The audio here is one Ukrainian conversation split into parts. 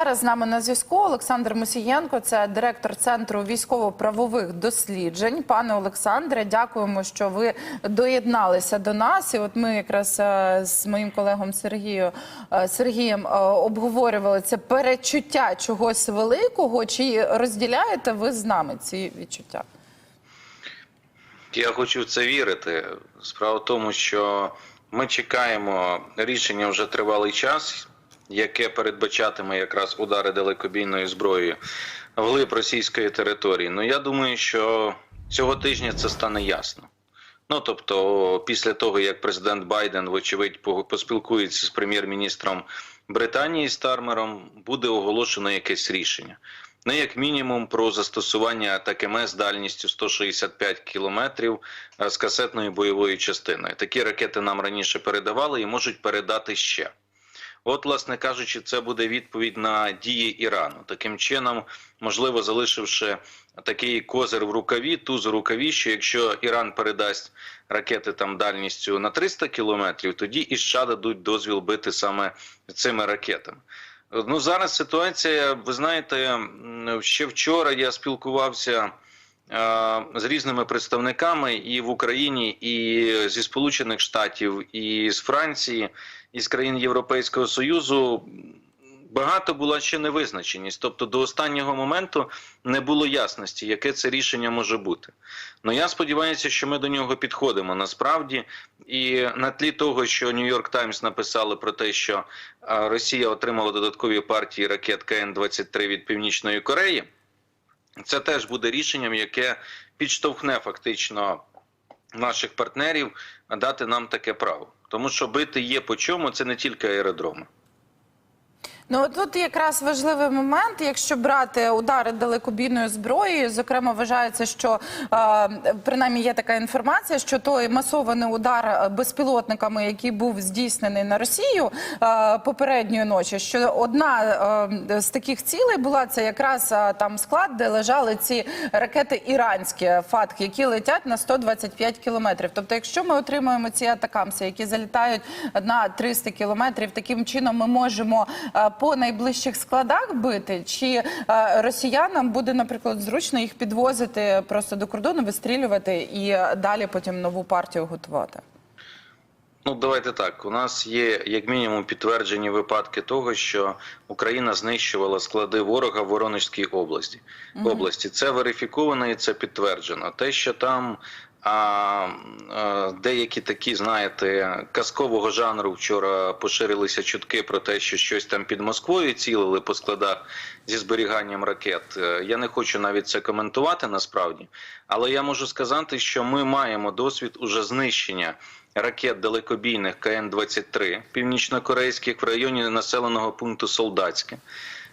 Зараз з нами на зв'язку Олександр Мусієнко, це директор центру військово-правових досліджень. Пане Олександре, дякуємо, що ви доєдналися до нас. І от ми якраз е, з моїм колегом Сергію е, Сергієм е, обговорювали це перечуття чогось великого. Чи розділяєте ви з нами ці відчуття? Я хочу в це вірити. Справа в тому, що ми чекаємо рішення вже тривалий час, яке передбачатиме якраз удари далекобійною зброєю вглиб російської території. Ну я думаю, що цього тижня це стане ясно. Ну тобто, після того як президент Байден, вочевидь, поспілкується з прем'єр-міністром Британії Стармером, буде оголошено якесь рішення. Ну, як мінімум, про застосування ТКМ з дальністю 165 кілометрів е, з касетною бойовою частиною. Такі ракети нам раніше передавали і можуть передати ще. От, власне кажучи, це буде відповідь на дії Ірану. Таким чином, можливо, залишивши такий козир в рукаві, туз в рукаві, що якщо Іран передасть ракети там дальністю на 300 кілометрів, тоді і США дадуть дозвіл бити саме цими ракетами. Ну зараз ситуація, ви знаєте, ще вчора я спілкувався з різними представниками і в Україні, і зі Сполучених Штатів, і з Франції, і з країн Європейського Союзу. Багато була ще невизначеність, тобто до останнього моменту не було ясності, яке це рішення може бути. Ну я сподіваюся, що ми до нього підходимо насправді. І на тлі того, що Нью-Йорк Таймс написали про те, що Росія отримала додаткові партії ракет КН-23 від Північної Кореї, це теж буде рішенням, яке підштовхне фактично наших партнерів дати нам таке право. Тому що бити є по чому, це не тільки аеродроми. Ну тут якраз важливий момент, якщо брати удари далекобійною зброєю, зокрема вважається, що е, принаймні є така інформація, що той масований удар безпілотниками, який був здійснений на Росію е, попередньої ночі, що одна е, з таких цілей була це якраз е, там склад, де лежали ці ракети іранські ФАТК, які летять на 125 кілометрів. Тобто, якщо ми отримуємо ці атакамси, які залітають на 300 кілометрів, таким чином ми можемо е, по найближчих складах бити, чи е, росіянам буде, наприклад, зручно їх підвозити просто до кордону, вистрілювати і далі потім нову партію готувати. Ну, давайте так. У нас є як мінімум підтверджені випадки того, що Україна знищувала склади ворога в Воронежській області. області. Це верифіковано і це підтверджено. Те, що там деякі такі, знаєте, казкового жанру вчора поширилися чутки про те, що щось там під Москвою цілили по складах зі зберіганням ракет. Е, Я не хочу навіть це коментувати насправді, але я можу сказати, що ми маємо досвід уже знищення ракет далекобійних КН-23 північнокорейських в районі населеного пункту Солдатське.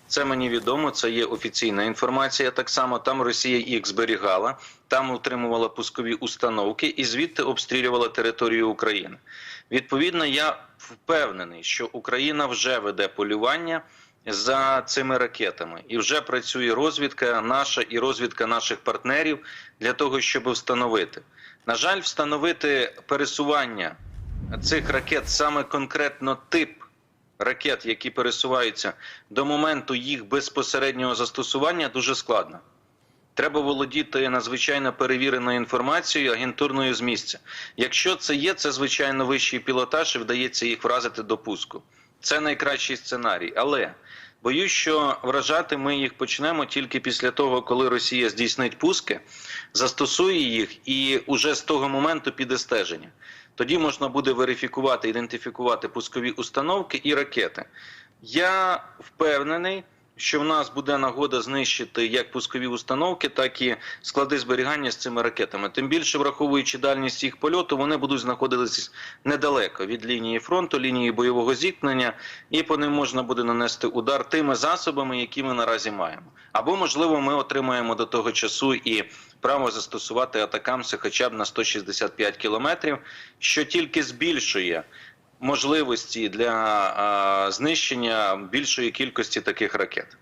Це мені відомо, це є офіційна інформація. Так само там Росія їх зберігала, там утримувала пускові установки і звідти обстрілювала територію України. Відповідно, я впевнений, що Україна вже веде полювання за цими ракетами, і вже працює розвідка наша і розвідка наших партнерів для того, щоб встановити. На жаль, встановити пересування цих ракет саме конкретно тип ракет, які пересуваються до моменту їх безпосереднього застосування, дуже складно. Треба володіти надзвичайно перевіреною інформацією, агентурною з місця. Якщо це є, це звичайно вищий пілотаж і вдається їх вразити до пуску. Це найкращий сценарій. Але боюсь, що вражати ми їх почнемо тільки після того, коли Росія здійснить пуски, застосує їх і уже з того моменту піде стеження. Тоді можна буде верифікувати, ідентифікувати пускові установки і ракети. Я впевнений, що в нас буде нагода знищити як пускові установки, так і склади зберігання з цими ракетами. Тим більше, враховуючи дальність їх польоту, вони будуть знаходитися недалеко від лінії фронту, лінії бойового зіткнення, і по ним можна буде нанести удар тими засобами, які ми наразі маємо. Або, можливо, ми отримаємо до того часу і право застосувати атакамси хоча б на 165 кілометрів, що тільки збільшує можливості для а, знищення більшої кількості таких ракет.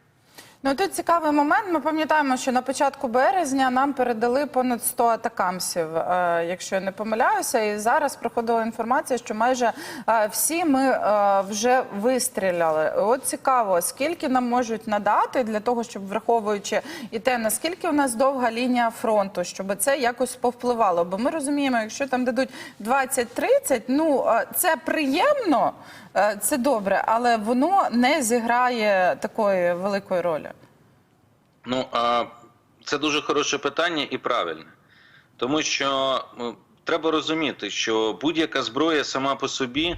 Ну тут цікавий момент. Ми пам'ятаємо, що на початку березня нам передали понад 100 атакамсів, е, якщо я не помиляюся. І зараз проходила інформація, що майже е, всі ми е, вже вистріляли. От цікаво, скільки нам можуть надати для того, щоб враховуючи і те, наскільки у нас довга лінія фронту, щоб це якось повпливало. Бо ми розуміємо, якщо там дадуть 20-30, ну це приємно, це добре, але воно не зіграє такої великої ролі. Ну а це дуже хороше питання і правильне, тому що треба розуміти, що будь-яка зброя сама по собі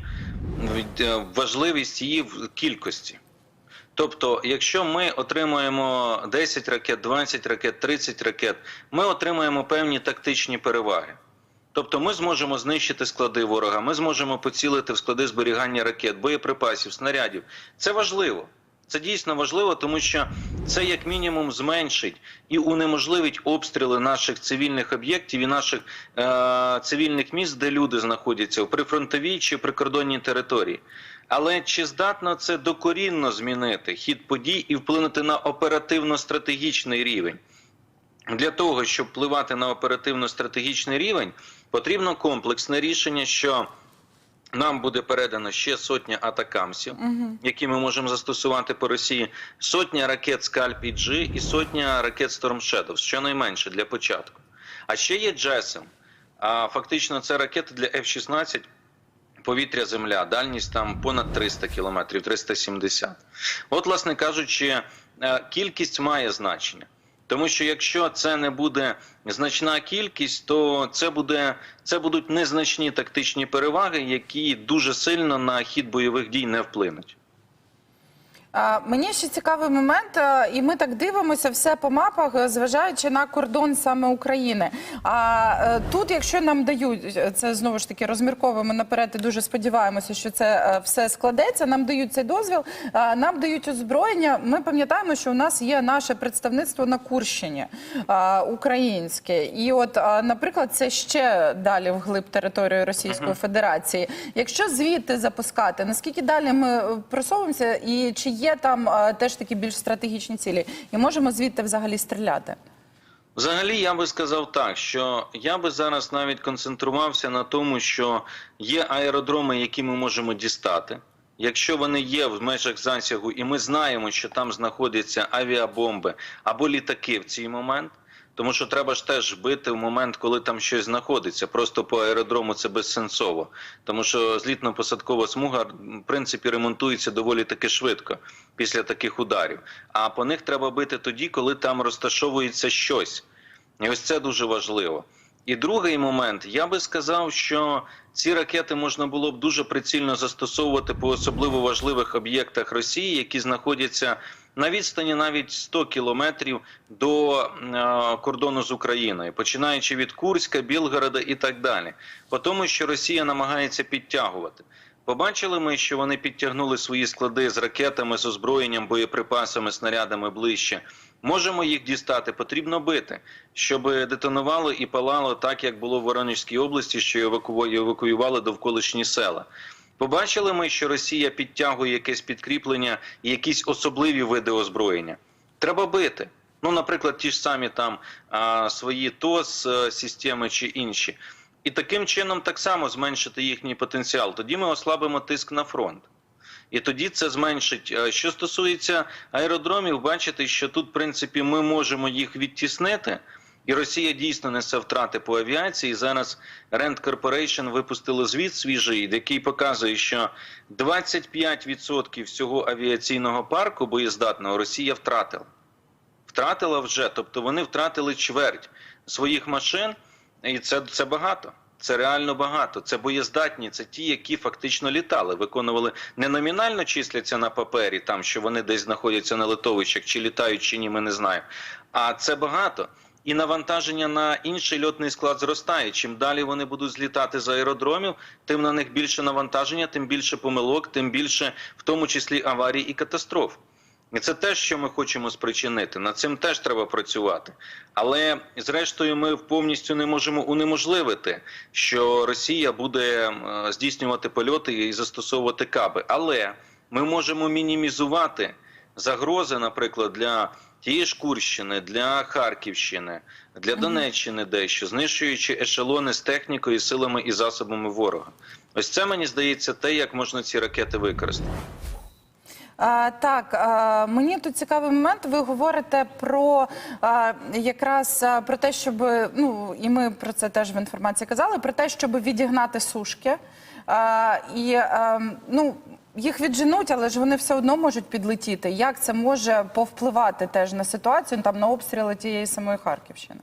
е, важливість її в кількості. Тобто, якщо ми отримуємо 10 ракет, 20 ракет, 30 ракет, ми отримаємо певні тактичні переваги. Тобто ми зможемо знищити склади ворога, ми зможемо поцілити в склади зберігання ракет, боєприпасів, снарядів. Це важливо. Це дійсно важливо, тому що це як мінімум зменшить і унеможливить обстріли наших цивільних об'єктів і наших е- цивільних міст, де люди знаходяться в прифронтовій чи прикордонній території. Але чи здатно це докорінно змінити хід подій і вплинути на оперативно-стратегічний рівень? Для того, щоб впливати на оперативно-стратегічний рівень, потрібно комплексне рішення, що нам буде передано ще сотня атакамсів, які ми можемо застосувати по Росії, сотня ракет Скальп і G і сотня ракет Storm Shadow, щонайменше для початку. А ще є JASM. А фактично це ракети для F-16 повітря земля, дальність там понад 300 кілометрів, 370. От, власне кажучи, е, кількість має значення. Тому що якщо це не буде значна кількість, то це буде це будуть незначні тактичні переваги, які дуже сильно на хід бойових дій не вплинуть. Мені ще цікавий момент, е, і ми так дивимося все по мапах, е, зважаючи на кордон саме України. А е, тут, якщо нам дають це знову ж таки розмірковуємо наперед і дуже сподіваємося, що це все складеться. Нам дають цей дозвіл, нам дають озброєння. Ми пам'ятаємо, що у нас є наше представництво на Курщині українське, і от, наприклад, це ще далі вглиб території Російської Федерації. Якщо звідти запускати, наскільки далі ми просовуємося, і чи є там е, теж такі більш стратегічні цілі, і можемо звідти взагалі стріляти? Взагалі, я би сказав так, що я би зараз навіть концентрувався на тому, що є аеродроми, які ми можемо дістати. Якщо вони є в межах засягу, і ми знаємо, що там знаходяться авіабомби або літаки в цей момент, тому що треба ж теж бити в момент, коли там щось знаходиться. Просто по аеродрому це безсенсово, тому що злітно-посадкова смуга в принципі ремонтується доволі таки швидко після таких ударів. А по них треба бити тоді, коли там розташовується щось. І ось це дуже важливо. І другий момент, я би сказав, що ці ракети можна було б дуже прицільно застосовувати по особливо важливих об'єктах Росії, які знаходяться на відстані навіть 100 кілометрів до е, кордону з Україною, починаючи від Курська, Білгорода і так далі. По тому, що Росія намагається підтягувати. Побачили ми, що вони підтягнули свої склади з ракетами, з озброєнням, боєприпасами, снарядами ближче. Можемо їх дістати, потрібно бити, щоб детонувало і палало так, як було в Воронежській області, що евакуювали довколишні села. Побачили ми, що Росія підтягує якесь підкріплення і якісь особливі види озброєння. Треба бити. Ну, наприклад, ті ж самі там а, свої ТОС е, системи чи інші. І таким чином так само зменшити їхній потенціал. Тоді ми ослабимо тиск на фронт. І тоді це зменшить. Е, Що стосується аеродромів, бачите, що тут, в принципі, ми можемо їх відтіснити. І Росія дійсно несе втрати по авіації. Зараз Rand Corporation випустили звіт свіжий, який показує, що 25% всього авіаційного парку боєздатного Росія втратила. Втратила вже, тобто вони втратили чверть своїх машин, і це, це багато. Це реально багато. Це боєздатні, це ті, які фактично літали, виконували не номінально числяться на папері, там що вони десь знаходяться на литовищах, чи літають, чи ні, ми не знаємо. А це багато. І навантаження на інший льотний склад зростає. Чим далі вони будуть злітати з аеродромів, тим на них більше навантаження, тим більше помилок, тим більше, в тому числі аварій і катастроф. І це те, що ми хочемо спричинити. Над цим теж треба працювати. Але зрештою, ми повністю не можемо унеможливити, що Росія буде е, здійснювати польоти і застосовувати каби. Але ми можемо мінімізувати загрози, наприклад, для тієї ж Курщини, для Харківщини, для Донеччини дещо, знищуючи ешелони з технікою, силами і засобами ворога. Ось це мені здається те, як можна ці ракети використати. Так, мені тут цікавий момент. Ви говорите про якраз про те, щоб ну і ми про це теж в інформації казали, про те, щоб відігнати сушки. І ну. Їх відженуть, але ж вони все одно можуть підлетіти. Як це може повпливати теж на ситуацію, там на обстріли тієї самої Харківщини?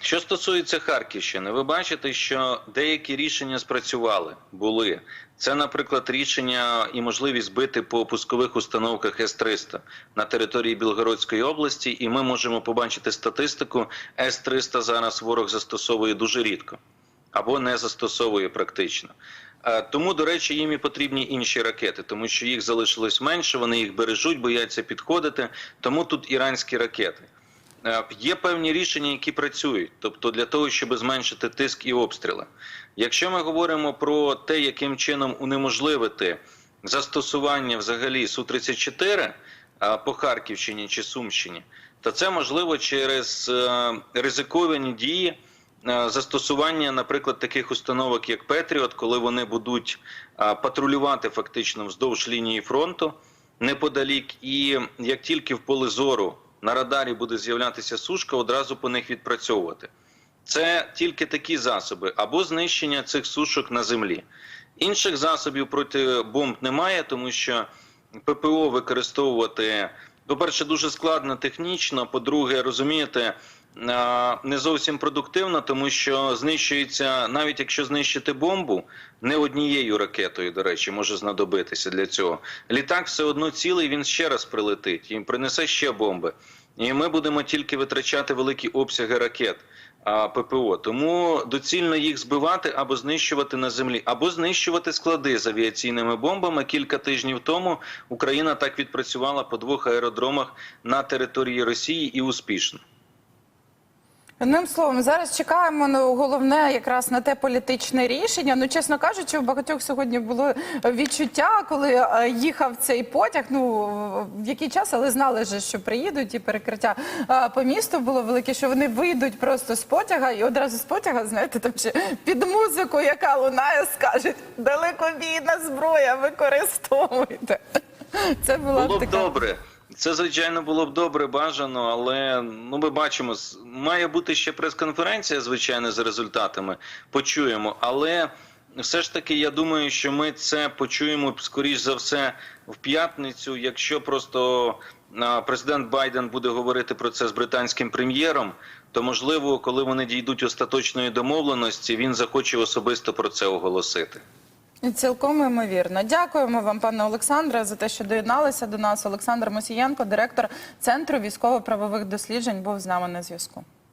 Що стосується Харківщини, ви бачите, що деякі рішення спрацювали, були. Це, наприклад, рішення і можливість бити по пускових установках С-300 на території Білгородської області, і ми можемо побачити статистику. С-300 зараз ворог застосовує дуже рідко або не застосовує практично. Тому, до речі, їм і потрібні інші ракети, тому що їх залишилось менше, вони їх бережуть, бояться підходити. Тому тут іранські ракети. Е, Є певні рішення, які працюють, тобто для того, щоб зменшити тиск і обстріли. Якщо ми говоримо про те, яким чином унеможливити застосування взагалі Су-34 е, по Харківщині чи Сумщині, то це можливо через е, ризиковані дії. Застосування, наприклад, таких установок, як Петріот, коли вони будуть патрулювати фактично вздовж лінії фронту неподалік, і як тільки в поле зору на радарі буде з'являтися сушка, одразу по них відпрацьовувати. Це тільки такі засоби або знищення цих сушок на землі. Інших засобів проти бомб немає, тому що ППО використовувати, по-перше, дуже складно технічно. По-друге, розумієте, не зовсім продуктивно, тому що знищується, навіть якщо знищити бомбу, не однією ракетою, до речі, може знадобитися для цього. Літак все одно цілий, він ще раз прилетить і принесе ще бомби. І ми будемо тільки витрачати великі обсяги ракет. а, ППО, тому доцільно їх збивати або знищувати на землі, або знищувати склади з авіаційними бомбами. Кілька тижнів тому Україна так відпрацювала по двох аеродромах на території Росії і успішно. Одним словом, зараз чекаємо на головне якраз на те політичне рішення. Ну, чесно кажучи, у багатьох сьогодні було відчуття, коли е, їхав цей потяг. Ну в який час, але знали ж, що приїдуть і перекриття е, по місту було велике, що вони вийдуть просто з потяга, і одразу з потяга, знаєте, там ще під музику, яка лунає, скажуть далекобійна зброя, використовуйте. Це була Було б така... добре. Це звичайно було б добре, бажано, але ну ми бачимо, має бути ще прес-конференція, звичайно, з результатами. Почуємо. Але все ж таки, я думаю, що ми це почуємо скоріш за все в п'ятницю, якщо просто президент Байден буде говорити про це з британським прем'єром. То можливо, коли вони дійдуть остаточної домовленості, він захоче особисто про це оголосити. Цілком ймовірно. Дякуємо вам, пане Олександре, за те, що доєдналися до нас. Олександр Мосієнко, директор Центру військово-правових досліджень, був з нами на зв'язку.